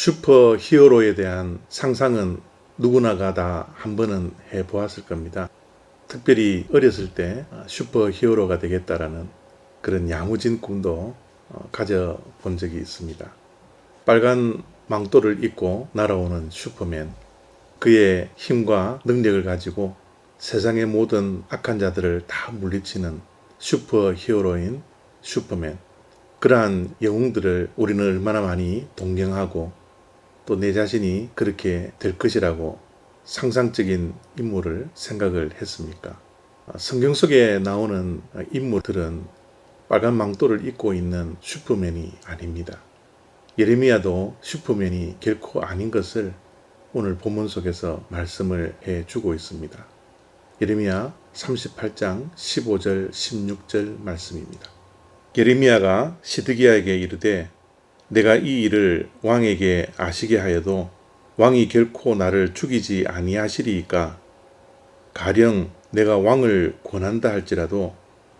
슈퍼 히어로에 대한 상상은 누구나가 다 한 번은 해 보았을 겁니다. 특별히 어렸을 때 슈퍼 히어로가 되겠다라는 그런 야무진 꿈도 어, 가져본 적이 있습니다. 빨간 망토를 입고 날아오는 슈퍼맨. 그의 힘과 능력을 가지고 세상의 모든 악한 자들을 다 물리치는 슈퍼 히어로인 슈퍼맨. 그러한 영웅들을 우리는 얼마나 많이 동경하고 또 내 자신이 그렇게 될 것이라고 상상적인 인물을 생각을 했습니까? 아, 성경 속에 나오는 인물들은 빨간 망토를 입고 있는 슈퍼맨이 아닙니다. 예레미야도 슈퍼맨이 결코 아닌 것을 오늘 본문 속에서 말씀을 해 주고 있습니다. 예레미야 38장 15절 16절 말씀입니다. 예레미야가 시드기야에게 이르되 내가 이 일을 왕에게 아시게 하여도 왕이 결코 나를 죽이지 아니하시리이까 가령 내가 왕을 권한다 할지라도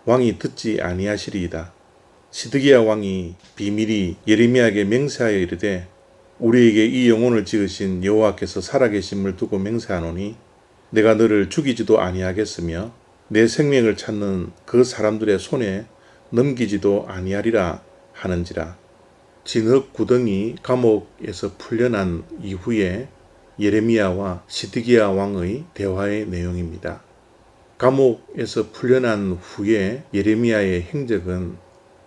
왕이 듣지 아니하시리이다. 시드기야 왕이 비밀이 예레미야에게 맹세하여 이르되 우리에게 이 영혼을 지으신 여호와께서 살아계심을 두고 맹세하노니 내가 너를 죽이지도 아니하겠으며 내 생명을 찾는 그 사람들의 손에 넘기지도 아니하리라 하는지라 진흙 구덩이 감옥에서 풀려난 이후에 예레미야와 시드기야 왕의 대화의 내용입니다. 감옥에서 풀려난 후에 예레미야의 행적은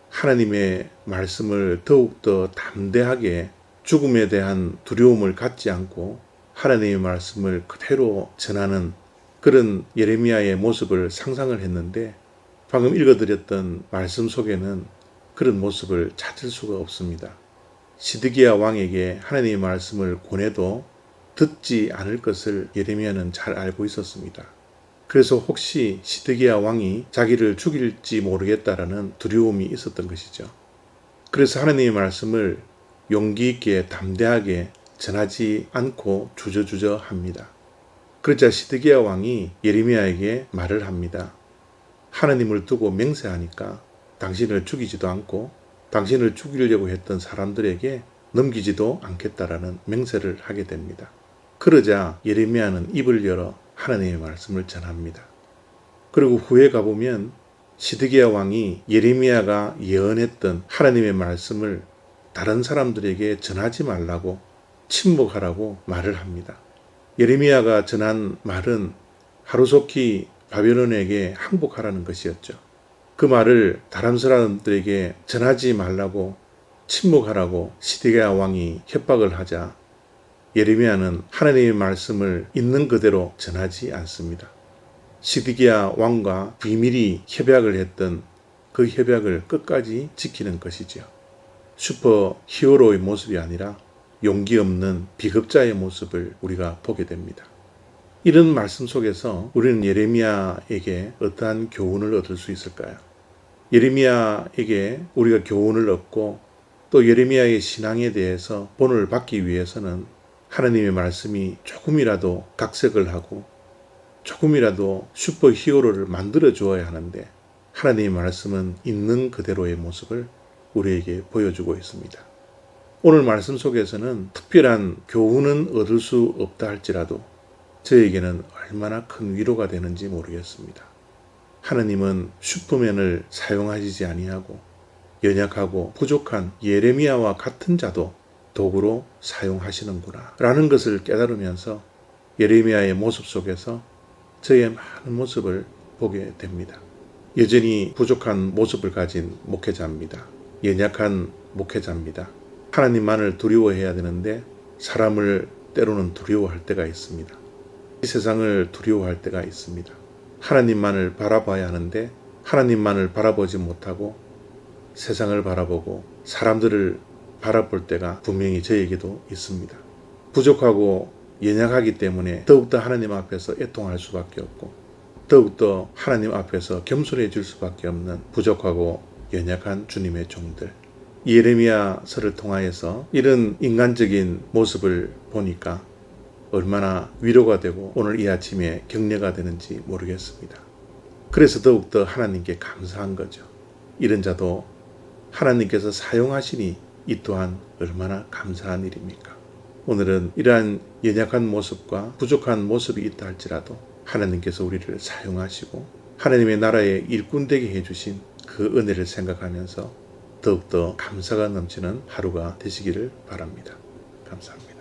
하나님의 말씀을 더욱더 담대하게 죽음에 대한 두려움을 갖지 않고 하나님의 말씀을 그대로 전하는 그런 예레미야의 모습을 상상을 했는데 방금 읽어드렸던 말씀 속에는 그런 모습을 찾을 수가 없습니다. 시드기야 왕에게 하나님의 말씀을 권해도 듣지 않을 것을 예레미야는 잘 알고 있었습니다. 그래서 혹시 시드기야 왕이 자기를 죽일지 모르겠다라는 두려움이 있었던 것이죠. 그래서 하나님의 말씀을 용기 있게 담대하게 전하지 않고 주저주저 합니다. 그러자 시드기야 왕이 예레미야에게 말을 합니다. 하나님을 두고 맹세하니까 당신을 죽이지도 않고 당신을 죽이려고 했던 사람들에게 넘기지도 않겠다라는 맹세를 하게 됩니다. 그러자 예레미야는 입을 열어 하나님의 말씀을 전합니다. 그리고 후에 가보면 시드기야 왕이 예레미야가 예언했던 하나님의 말씀을 다른 사람들에게 전하지 말라고 침묵하라고 말을 합니다. 예레미야가 전한 말은 하루속히 바벨론에게 항복하라는 것이었죠. 그 말을 다른 사람들에게 전하지 말라고 침묵하라고 시드기야 왕이 협박을 하자 예레미야는 하나님의 말씀을 있는 그대로 전하지 않습니다. 시드기야 왕과 비밀이 협약을 했던 그 협약을 끝까지 지키는 것이지요. 슈퍼 히어로의 모습이 아니라 용기 없는 비급자의 모습을 우리가 보게 됩니다. 이런 말씀 속에서 우리는 예레미야에게 어떠한 교훈을 얻을 수 있을까요? 예레미야에게 우리가 교훈을 얻고 또 예레미야의 신앙에 대해서 본을 받기 위해서는 하나님의 말씀이 조금이라도 각색을 하고 조금이라도 슈퍼 히어로를 만들어 주어야 하는데 하나님의 말씀은 있는 그대로의 모습을 우리에게 보여주고 있습니다. 오늘 말씀 속에서는 특별한 교훈은 얻을 수 없다 할지라도 저에게는 얼마나 큰 위로가 되는지 모르겠습니다. 하나님은 슈퍼맨을 사용하시지 아니하고 연약하고 부족한 예레미야와 같은 자도 도구로 사용하시는구나 라는 것을 깨달으면서 예레미야의 모습 속에서 저의 많은 모습을 보게 됩니다. 여전히 부족한 모습을 가진 목회자입니다. 연약한 목회자입니다. 하나님만을 두려워해야 되는데 사람을 때로는 두려워할 때가 있습니다. 이 세상을 두려워할 때가 있습니다. 하나님만을 바라봐야 하는데 하나님만을 바라보지 못하고 세상을 바라보고 사람들을 바라볼 때가 분명히 저에게도 있습니다. 부족하고 연약하기 때문에 더욱더 하나님 앞에서 애통할 수밖에 없고 더욱더 하나님 앞에서 겸손해질 수밖에 없는 부족하고 연약한 주님의 종들. 예레미야서를 통하여서 이런 인간적인 모습을 보니까 얼마나 위로가 되고 오늘 이 아침에 격려가 되는지 모르겠습니다. 그래서 더욱더 하나님께 감사한 거죠. 이런 자도 하나님께서 사용하시니 이 또한 얼마나 감사한 일입니까? 오늘은 이러한 연약한 모습과 부족한 모습이 있다 할지라도 하나님께서 우리를 사용하시고 하나님의 나라의 일꾼 되게 해주신 그 은혜를 생각하면서 더욱더 감사가 넘치는 하루가 되시기를 바랍니다. 감사합니다.